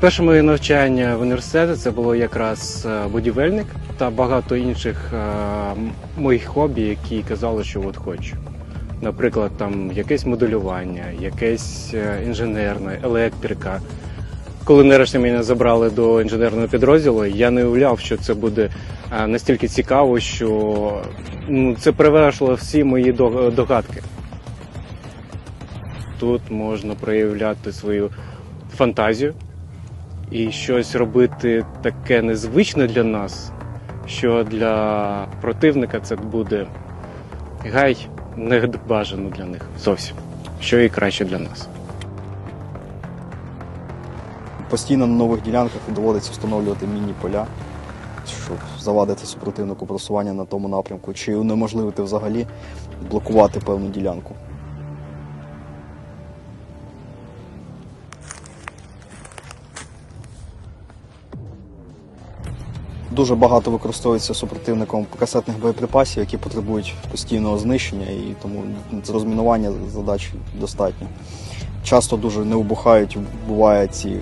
Перше моє навчання в університеті це було якраз е, будівельник та багато інших е, моїх хобі, які казали, що от хочу. Наприклад, там якесь моделювання, якесь е, інженерне, електрика. Коли нарешті мене забрали до інженерного підрозділу, я не уявляв, що це буде настільки цікаво, що ну, це перевершило всі мої догадки. Тут можна проявляти свою фантазію і щось робити таке незвичне для нас, що для противника це буде гай не бажано для них зовсім, що і краще для нас. Постійно на нових ділянках доводиться встановлювати міні-поля, щоб завадити супротивнику просування на тому напрямку, чи унеможливити взагалі блокувати певну ділянку. Дуже багато використовується супротивником касетних боєприпасів, які потребують постійного знищення, і тому розмінування задач достатньо. Часто дуже не вибухають, буває ці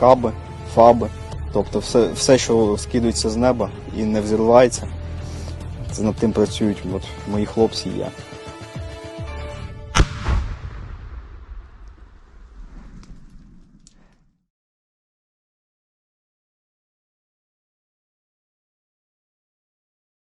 каби, фаби, тобто все, все, що скидується з неба і не взривається. Це над тим працюють от, мої хлопці і я.